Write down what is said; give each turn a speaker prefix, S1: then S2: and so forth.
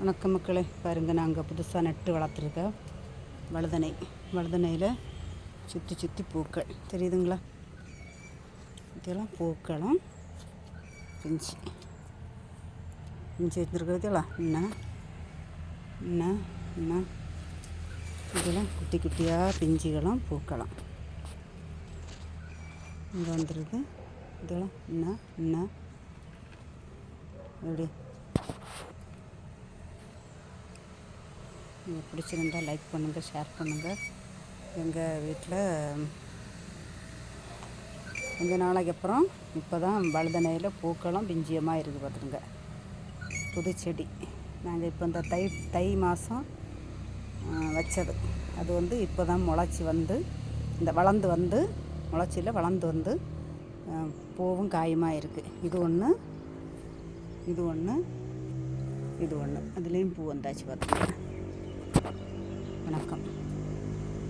S1: வணக்கம் மக்களே. பாருங்கள் நாங்கள் புதுசாக நட்டு வளர்த்துருக்க வழுதனை. வழுதனையில் சுற்றி சுற்றி பூக்கள். தெரியுதுங்களா? இதெல்லாம் பூக்களும் பிஞ்சு. பிஞ்சு வச்சுருக்கிறதுலாம் என்ன என்ன என்ன இதெல்லாம் குட்டி குட்டியாக பிஞ்சுகளும் பூக்களும். இங்கே வந்துடுது இதெல்லாம் என்ன என்ன எப்படி? உங்களுக்கு பிடிச்சிருந்தா லைக் பண்ணுங்கள் ஷேர் பண்ணுங்கள் எங்கள் வீட்டில் கொஞ்ச நாளைக்கு அப்புறம் இப்போ தான் வழுதனையில் பூக்களும் பிஞ்சியமாக இருக்குது பார்த்துருங்க புது செடி. நாங்கள் இப்போ இந்த தை தை மாதம் வச்சது. அது வந்து இப்போ தான் முளைச்சி வந்து இந்த வளர்ந்து வந்து முளைச்சியில் வளர்ந்து வந்து பூவும் காயுமாக இருக்குது இது ஒன்று இது ஒன்று இது ஒன்று அதுலேயும் பூ வந்தாச்சு பார்த்துங்க வணக்கம்.